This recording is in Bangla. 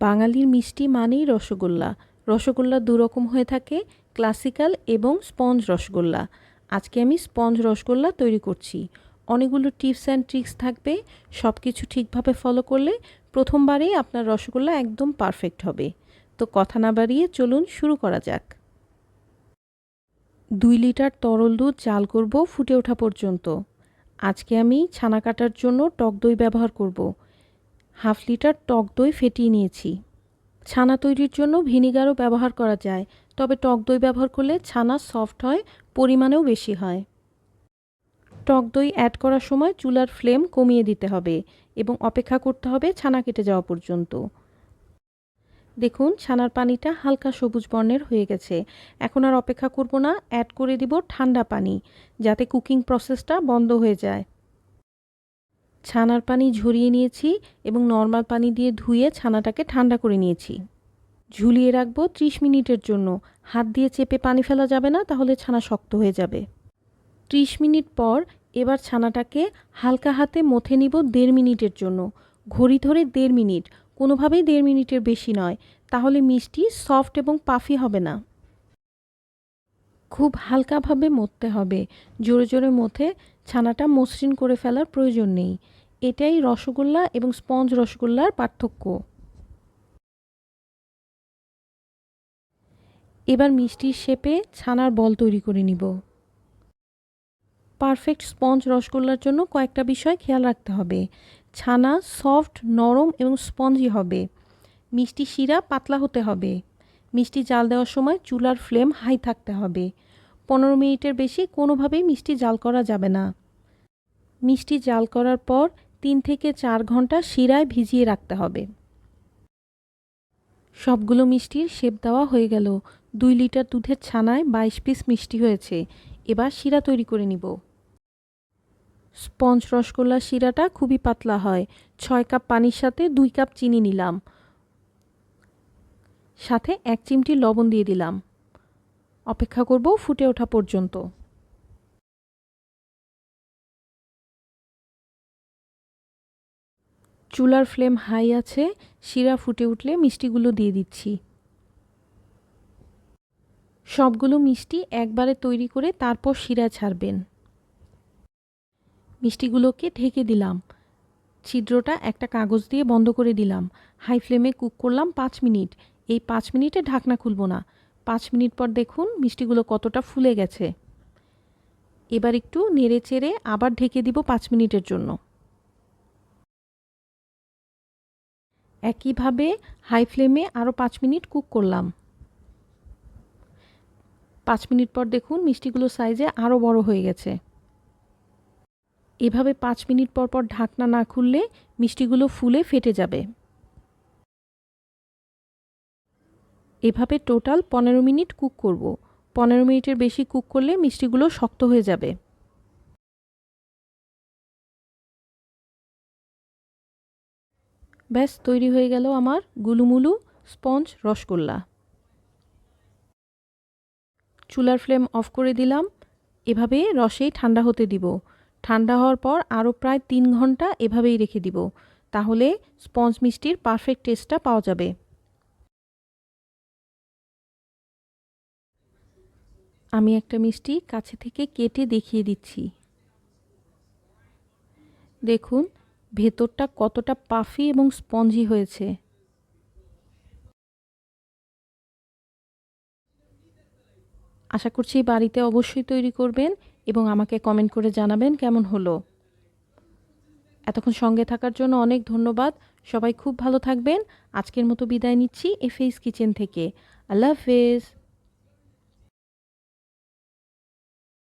বাঙালির মিষ্টি মানেই রসগোল্লা। রসগোল্লা দুরকম হয়ে থাকে, ক্লাসিক্যাল এবং স্পঞ্জ রসগোল্লা। আজকে আমি স্পঞ্জ রসগোল্লা তৈরি করছি। অনেকগুলো টিপস অ্যান্ড ট্রিক্স থাকবে সব কিছু ঠিকভাবে ফলো করলে প্রথমবারেই আপনার রসগোল্লা একদম পারফেক্ট হবে। তো কথা না বাড়িয়ে চলুন শুরু করা যাক। দুই লিটার তরল দুধ চাল করব ফুটে ওঠা পর্যন্ত। আজকে আমি ছানা কাটার জন্য টক দই ব্যবহার করব। হাফ লিটার টক দই ফেটিয়ে নিয়েছি। ছানা তৈরির জন্য ভিনিগারও ব্যবহার করা যায়, তবে টক দই ব্যবহার করলে ছানা সফট হয়, পরিমাণেও বেশি হয়। টক দই অ্যাড করার সময় চুলার ফ্লেম কমিয়ে দিতে হবে এবং অপেক্ষা করতে হবে ছানা কেটে যাওয়া পর্যন্ত। দেখুন, ছানার পানিটা হালকা সবুজ বর্ণের হয়ে গেছে। এখন আর অপেক্ষা করব না, অ্যাড করে দিব ঠান্ডা পানি, যাতে কুকিং প্রসেসটা বন্ধ হয়ে যায়। ছানার পানি ঝরিয়ে নিয়েছি এবং নর্মাল পানি দিয়ে ধুয়ে ছানাটাকে ঠান্ডা করে নিয়েছি। ঝুলিয়ে রাখব ত্রিশ মিনিটের জন্য। হাত দিয়ে চেপে পানি ফেলা যাবে না, তাহলে ছানা শক্ত হয়ে যাবে। ত্রিশ মিনিট পর এবার ছানাটাকে হালকা হাতে মথে নিব দেড় মিনিটের জন্য। ঘড়ি ধরে দেড় মিনিট। কোনোভাবেই দেড় মিনিটের বেশি নয়। তাহলে মিষ্টি সফট এবং পাফি হবে না। খুব হালকাভাবে মথতে হবে। জোরে জোরে মথে ছানাটা মসৃণ করে ফেলার প্রয়োজন নেই। এটাই রসগোল্লা এবং স্পঞ্জ রসগোল্লার পার্থক্য। এবার মিষ্টির শেপে ছানার বল তৈরি করে নিব। পারফেক্ট স্পঞ্জ রসগোল্লার জন্য কয়েকটা বিষয় খেয়াল রাখতে হবে। ছানা সফট, নরম এবং স্পঞ্জি হবে। মিষ্টি শিরা পাতলা হতে হবে। মিষ্টি জাল দেওয়ার সময় চুলার ফ্লেম হাই থাকতে হবে। পনেরো মিনিটের বেশি কোনোভাবেই মিষ্টি জাল করা যাবে না। মিষ্টি জাল করার পর তিন থেকে চার ঘণ্টা শিরায় ভিজিয়ে রাখতে হবে। সবগুলো মিষ্টির শেপ দেওয়া হয়ে গেল। দুই লিটার দুধের ছানায় বাইশ পিস মিষ্টি হয়েছে। এবার শিরা তৈরি করে নিব। স্পঞ্জ রসগোল্লার শিরাটা খুবই পাতলা হয়। ছয় কাপ পানির সাথে দুই কাপ চিনি নিলাম। সাথে এক চিমটি লবণ দিয়ে দিলাম। অপেক্ষা করব ফুটে ওঠা পর্যন্ত। চুলার ফ্লেম হাই আছে, শিরা ফুটে উঠলে মিষ্টিগুলো দিয়ে দিচ্ছি। সবগুলো মিষ্টি একবারে তৈরি করে তারপর শিরা ছাড়বেন। মিষ্টিগুলোকে ঢেকে দিলাম। ছিদ্রটা একটা কাগজ দিয়ে বন্ধ করে দিলাম। হাই ফ্লেমে কুক করলাম পাঁচ মিনিট। এই পাঁচ মিনিটে ঢাকনা খুলব না। পাঁচ মিনিট পর দেখুন মিষ্টিগুলো কতটা ফুলে গেছে। এবার একটু নেড়ে চেড়ে আবার ঢেকে দিব পাঁচ মিনিটের জন্য। একইভাবে হাই ফ্লেমে আরও পাঁচ মিনিট কুক করলাম। পাঁচ মিনিট পর দেখুন মিষ্টিগুলো সাইজে আরও বড় হয়ে গেছে। এভাবে পাঁচ মিনিট পর পর ঢাকনা না খুললে মিষ্টিগুলো ফুলে ফেটে যাবে। এভাবে টোটাল পনেরো মিনিট কুক করব। পনেরো মিনিটের বেশি কুক করলে মিষ্টিগুলো শক্ত হয়ে যাবে। ব্যাস, তৈরি হয়ে গেল আমার গুলুমুলু স্পঞ্জ রসগোল্লা। চুলার ফ্লেম অফ করে দিলাম। এভাবে রসেই ঠান্ডা হতে দিব। ঠান্ডা হওয়ার পর আরও প্রায় তিন ঘণ্টা এভাবেই রেখে দিব। তাহলে স্পঞ্জ মিষ্টির পারফেক্ট টেস্টটা পাওয়া যাবে। আমি একটা মিষ্টি কাছে থেকে কেটে দেখিয়ে দিচ্ছি। দেখুন ভেতরটা কতটা পাফি এবং স্পঞ্জি হয়েছে? আশা করছি বাড়িতে অবশ্যই তৈরি করবেন এবং আমাকে কমেন্ট করে জানাবেন কেমন হলো। এতক্ষণ সঙ্গে থাকার জন্য অনেক ধন্যবাদ। সবাই খুব ভালো থাকবেন। আজকের মতো বিদায় নিচ্ছি এফএইস কিচেন থেকে। আল্লাহ হাফেজ।